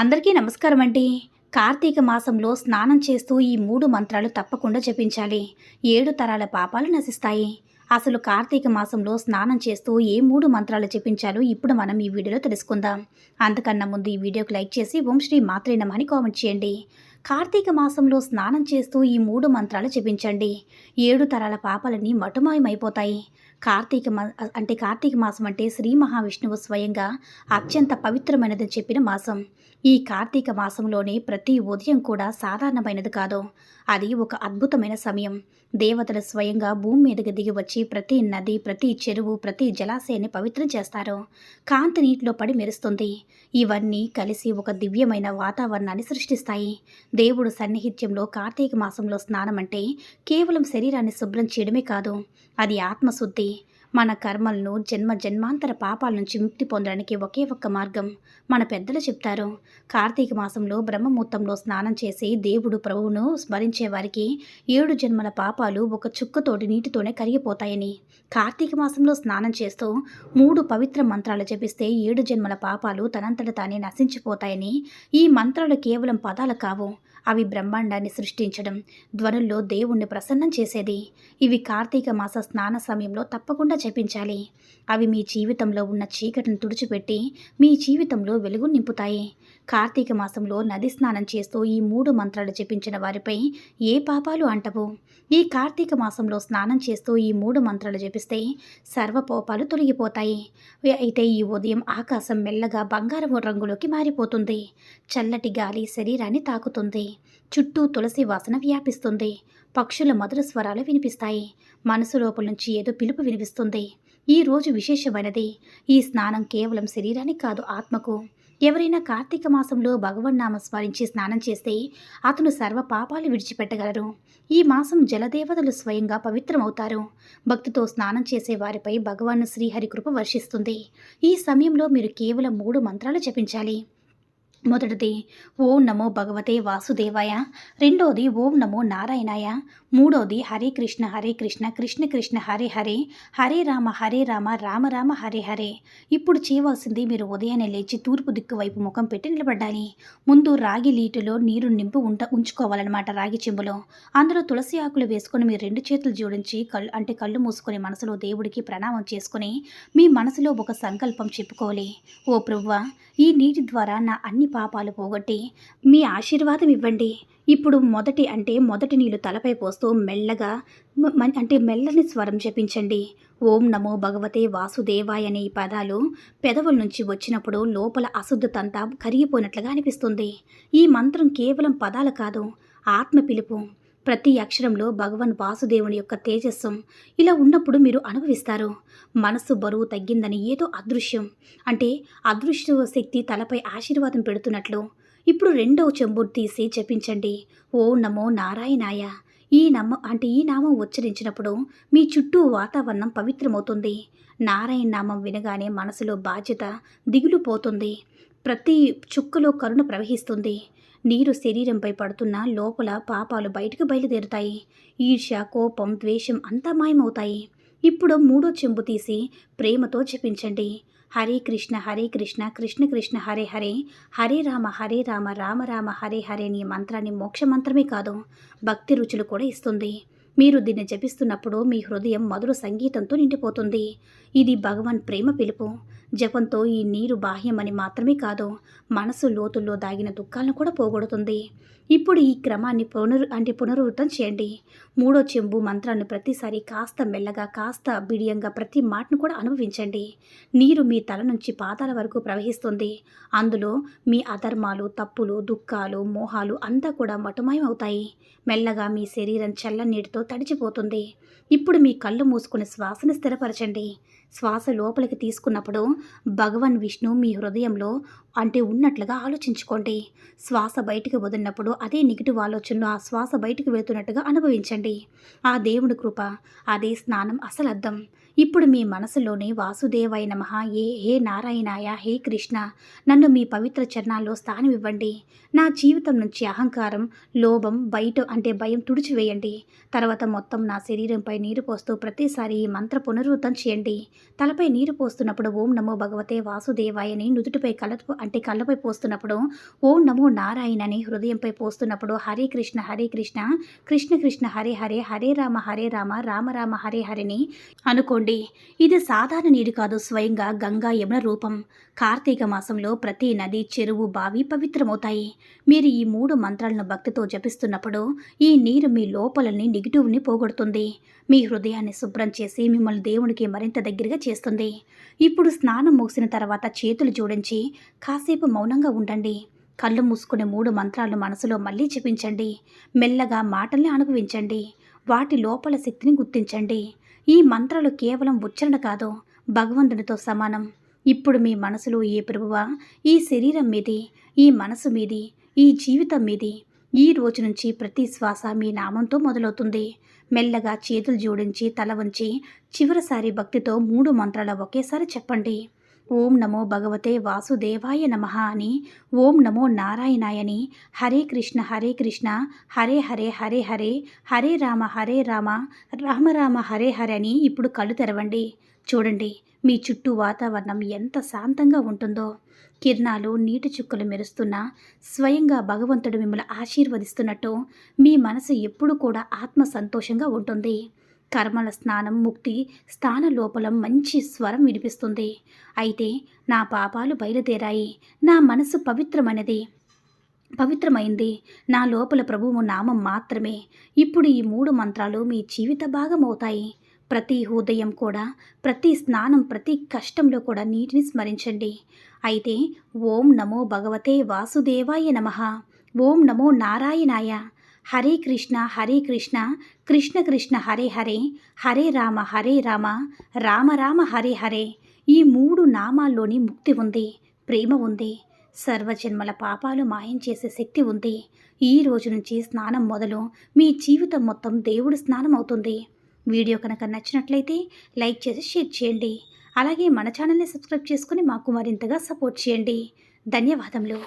అందరికీ నమస్కారం అండి. కార్తీక మాసంలో స్నానం చేస్తూ ఈ మూడు మంత్రాలు తప్పకుండా జపించాలి. ఏడు తరాల పాపాలు నశిస్తాయి. అసలు కార్తీక మాసంలో స్నానం చేస్తూ ఏ మూడు మంత్రాలు జపించాలో ఇప్పుడు మనం ఈ వీడియోలో తెలుసుకుందాం. అంతకన్నా ముందు ఈ వీడియోకి లైక్ చేసి ఓం శ్రీ మాత్రేనమని అని కామెంట్ చేయండి. కార్తీక మాసంలో స్నానం చేస్తూ ఈ మూడు మంత్రాలు జపించండి. ఏడు తరాల పాపాలన్నీ మటుమాయమైపోతాయి. కార్తీక మా అంటే కార్తీక మాసం అంటే శ్రీ మహావిష్ణువు స్వయంగా అత్యంత పవిత్రమైనదని చెప్పిన మాసం. ఈ కార్తీక మాసంలోనే ప్రతి ఉదయం కూడా సాధారణమైనది కాదు. అది ఒక అద్భుతమైన సమయం. దేవతలు స్వయంగా భూమి మీదకి దిగి వచ్చి ప్రతి నది ప్రతి చెరువు ప్రతి జలాశయాన్ని పవిత్రం చేస్తారు. కాంతి నీటిలో పడి మెరుస్తుంది. ఇవన్నీ కలిసి ఒక దివ్యమైన వాతావరణాన్ని సృష్టిస్తాయి. దేవుడు సన్నిహిత్యంలో కార్తీక మాసంలో స్నానం అంటే కేవలం శరీరాన్ని శుభ్రం చేయడమే కాదు. అది ఆత్మశుద్ధి మన కర్మలను జన్మ జన్మాంతర పాపాల నుంచి ముక్తి పొందడానికి ఒకే ఒక్క మార్గం మన పెద్దలు చెప్తారు. కార్తీక మాసంలో బ్రహ్మముహూర్తంలో స్నానం చేసి దేవుడు ప్రభువును స్మరించే వారికి ఏడు జన్మల పాపాలు ఒక చుక్కతోటి నీటితోనే కరిగిపోతాయని. కార్తీక మాసంలో స్నానం చేస్తూ మూడు పవిత్ర మంత్రాలు జపిస్తే ఏడు జన్మల పాపాలు తనంతట తానే నశించిపోతాయని. ఈ మంత్రాలు కేవలం పదాలు కావు. అవి బ్రహ్మాండాన్ని సృష్టించడం ధ్వనుల్లో దేవుణ్ణి ప్రసన్నం చేసేది. ఇవి కార్తీక మాస స్నాన సమయంలో తప్పకుండా జపించాలి. అవి మీ జీవితంలో ఉన్న చీకటిని తుడిచిపెట్టి మీ జీవితంలో వెలుగు నింపుతాయి. కార్తీక మాసంలో నది స్నానం చేస్తూ ఈ మూడు మంత్రాలు జపించిన వారిపై ఏ పాపాలు అంటవు? ఈ కార్తీక మాసంలో స్నానం చేస్తూ ఈ మూడు మంత్రాలు జపిస్తే సర్వపోపాలు తొలగిపోతాయి. అయితే ఈ ఉదయం ఆకాశం మెల్లగా బంగారం రంగులోకి మారిపోతుంది. చల్లటి గాలి శరీరాన్ని తాకుతుంది. చుట్టూ తులసి వాసన వ్యాపిస్తుంది. పక్షుల మధుర స్వరాలు వినిపిస్తాయి. మనసు లోపల నుంచి ఏదో పిలుపు వినిపిస్తుంది. ఈ రోజు విశేషమైనది. ఈ స్నానం కేవలం శరీరానికి కాదు ఆత్మకు. ఎవరైనా కార్తీక మాసంలో భగవన్నామ స్మరించి స్నానం చేస్తే అతను సర్వ పాపాలు విడిచిపెట్టగలరు. ఈ మాసం జలదేవతలు స్వయంగా పవిత్రమవుతారు. భక్తితో స్నానం చేసే వారిపై భగవాన్ శ్రీహరి కృప వర్షిస్తుంది. ఈ సమయంలో మీరు కేవలం మూడు మంత్రాలు జపించాలి. మొదటిది ఓం నమో భగవతే వాసుదేవాయ. రెండోది ఓం నమో నారాయణాయ. మూడోది హరే కృష్ణ హరే కృష్ణ కృష్ణ కృష్ణ హరే హరే. హరే రామ హరే రామ రామ రామ హరే హరే. ఇప్పుడు చేయవలసింది మీరు ఉదయాన్నే లేచి తూర్పు దిక్కు వైపు ముఖం పెట్టి నిలబడాలి ముందు రాగి లీటులో నీరు నింపు ఉంట ఉంచుకోవాలన్నమాట రాగి చెంబులో. అందులో తులసి ఆకులు వేసుకొని మీరు రెండు చేతులు జోడించి కళ్ళు అంటే కళ్ళు మూసుకొని మనసులో దేవుడికి ప్రణామం చేసుకొని మీ మనసులో ఒక సంకల్పం చెప్పుకోవాలి. ఓ ప్రవ్వ ఈ నీటి ద్వారా నా అన్ని పాపాలు పోగొట్టి మీ ఆశీర్వాదం ఇవ్వండి. ఇప్పుడు మొదటి అంటే మొదటి నీళ్ళు తలపై పోస్తూ మెల్లగా మ- అంటే మెల్లని స్వరం జపించండి. ఓం నమో భగవతే వాసుదేవాయ అనే ఈ పదాలు పెదవుల నుంచి వచ్చినప్పుడు లోపల అశుద్ధతంతా కరిగిపోయినట్లుగా అనిపిస్తుంది. ఈ మంత్రం కేవలం పదాలు కాదు ఆత్మ పిలుపు ప్రతి అక్షరంలో భగవన్ వాసుదేవుని యొక్క తేజస్సం ఇలా ఉన్నప్పుడు మీరు అనుభవిస్తారు. మనస్సు బరువు తగ్గిందని ఏదో అదృశ్యం. అంటే అదృశ్య శక్తి తలపై ఆశీర్వాదం పెడుతున్నట్లు. ఇప్పుడు రెండవ చెంబు తీసి జపించండి. ఓ నమో నారాయణాయ. ఈ నమ్మ అంటే ఈ నామం ఉచ్చరించినప్పుడు మీ చుట్టూ వాతావరణం పవిత్రమవుతుంది. నారాయణ నామం వినగానే మనసులో బాధ్యత దిగులు పోతుంది ప్రతి చుక్కలో కరుణ ప్రవహిస్తుంది. నీరు శరీరంపై పడుతున్న లోపల పాపాలు బయటకు బయలుదేరుతాయి. ఈర్ష్య కోపం ద్వేషం అంతా మాయమవుతాయి. ఇప్పుడు మూడో చెంబు తీసి ప్రేమతో జపించండి. హరే కృష్ణ హరే కృష్ణ కృష్ణ కృష్ణ హరే హరే. హరే రామ హరే రామ రామ రామ హరే హరే అనే మంత్రాన్ని మోక్ష మంత్రమే కాదు భక్తి రుచులు కూడా ఇస్తుంది. మీరు దీన్ని జపిస్తున్నప్పుడు మీ హృదయం మధుర సంగీతంతో నిండిపోతుంది. ఇది భగవాన్ ప్రేమ పిలుపు. జపంతో ఈ నీరు బాహ్యమని మాత్రమే కాదు మనసు లోతుల్లో దాగిన దుఃఖాలను కూడా పోగొడుతుంది. ఇప్పుడు ఈ క్రమాన్ని పునరు అంటే పునరావృతం చేయండి. మూడో చెంబు మంత్రాన్ని ప్రతిసారి కాస్త మెల్లగా కాస్త బిడియంగా ప్రతి మాటను కూడా అనుభవించండి. నీరు మీ తల నుంచి పాదాల వరకు ప్రవహిస్తుంది. అందులో మీ అధర్మాలు తప్పులు దుఃఖాలు మోహాలు అంతా కూడా మటుమాయం అవుతాయి మెల్లగా మీ శరీరం చల్ల నీటితో తడిచిపోతుంది. ఇప్పుడు మీ కళ్ళు మూసుకుని శ్వాసను స్థిరపరచండి. శ్వాస లోపలికి తీసుకున్నప్పుడు భగవాన్ విష్ణు మీ హృదయంలో అంటే ఉన్నట్లుగా ఆలోచించుకోండి. శ్వాస బయటికి వదిలినప్పుడు అదే నెగిటివ్ ఆలోచనలు ఆ శ్వాస బయటికి వెళ్తున్నట్టుగా అనుభవించండి. ఆ దేవుడి కృప అదే స్నానం అసలు అర్థం. ఇప్పుడు మీ మనసులోనే వాసుదేవాయ నమః ఏ హే నారాయణాయ హే కృష్ణ నన్ను మీ పవిత్ర చరణాల్లో స్థానం ఇవ్వండి నా జీవితం నుంచి అహంకారం లోభం బయట అంటే భయం తుడిచివేయండి. తర్వాత మొత్తం నా శరీరంపై నీరు పోస్తూ ప్రతిసారి ఈ మంత్ర పునరుద్ధం చేయండి. తలపై నీరు పోస్తున్నప్పుడు ఓం నమో భగవతే వాసుదేవాయని నుదుటిపై కళ్ళ అంటే కళ్ళపై పోస్తున్నప్పుడు ఓం నమో నారాయణ అని హృదయంపై పోస్తున్నప్పుడు హరే కృష్ణ హరే కృష్ణ కృష్ణ కృష్ణ హరే హరే హరే రామ హరే రామ రామ రామ హరే హరిని అనుకోండి. ఇది సాధారణ నీరు కాదు స్వయంగా గంగా యమున రూపం. కార్తీక మాసంలో ప్రతి నది చెరువు బావి పవిత్రమవుతాయి. మీరు ఈ మూడు మంత్రాలను భక్తితో జపిస్తున్నప్పుడు ఈ నీరు మీ లోపలని నెగిటివ్ని పోగొడుతుంది. మీ హృదయాన్ని శుభ్రం చేసి మిమ్మల్ని దేవునికి మరింత దగ్గరగా చేస్తుంది. ఇప్పుడు స్నానం ముగిసిన తర్వాత చేతులు జోడించి కాసేపు మౌనంగా ఉండండి. కళ్ళు మూసుకునే మూడు మంత్రాలు మనసులో మళ్ళీ జపించండి. మెల్లగా మాటల్ని అనుభవించండి. వాటి లోపల శక్తిని గుర్తించండి. ఈ మంత్రాలు కేవలం ఉచ్చరణ కాదు భగవంతునితో సమానం. ఇప్పుడు మీ మనసులో ఏ ప్రభువా? ఈ శరీరం మీది ఈ మనసు మీది ఈ జీవితం మీది. ఈ రోజు నుంచి ప్రతి శ్వాస మీ నామంతో మొదలవుతుంది. మెల్లగా చేతులు జోడించి తల వంచి చివరిసారి భక్తితో మూడు మంత్రాల ఒకేసారి చెప్పండి. ఓం నమో భగవతే వాసుదేవాయ నమ అని ఓం నమో నారాయణాయని హరే కృష్ణ హరే కృష్ణ హరే హరే హరే హరే హరే రామ హరే రామ రామ రామ హరే హరే అని ఇప్పుడు కళ్ళు తెరవండి. చూడండి మీ చుట్టూ వాతావరణం ఎంత శాంతంగా ఉంటుందో. కిరణాలు నీటి చుక్కలు మెరుస్తున్న స్వయంగా భగవంతుడు మిమ్మల్ని ఆశీర్వదిస్తున్నట్టు మీ మనసు ఎప్పుడు కూడా ఆత్మ సంతోషంగా ఉంటుంది. కర్మల స్నానం ముక్తి స్థాన లోపల మంచి స్వరం వినిపిస్తుంది. అయితే నా పాపాలు బయలుదేరాయి. నా మనసు పవిత్రమైనది. పవిత్రమైంది. నా లోపల ప్రభువు నామం మాత్రమే. ఇప్పుడు ఈ మూడు మంత్రాలు మీ జీవిత భాగం అవుతాయి. ప్రతి హృదయం కూడా ప్రతి స్నానం ప్రతి కష్టంలో కూడా నీటిని స్మరించండి. అయితే ఓం నమో భగవతే వాసుదేవాయ నమ. ఓం నమో నారాయణాయ. హరే కృష్ణ హరే కృష్ణ కృష్ణ కృష్ణ హరే హరే హరే రామ హరే రామ రామ రామ హరే హరే. ఈ మూడు నామాల్లోని ముక్తి ఉంది ప్రేమ ఉంది సర్వజన్మల పాపాలు మాయం చేసే శక్తి ఉంది. ఈ రోజు నుంచి స్నానం మొదలు మీ జీవితం మొత్తం దేవుడు స్నానం అవుతుంది. వీడియో కనుక నచ్చినట్లయితే లైక్ చేసి షేర్ చేయండి. అలాగే మన ఛానల్ని సబ్స్క్రైబ్ చేసుకుని మాకు మరింతగా సపోర్ట్ చేయండి. ధన్యవాదములు.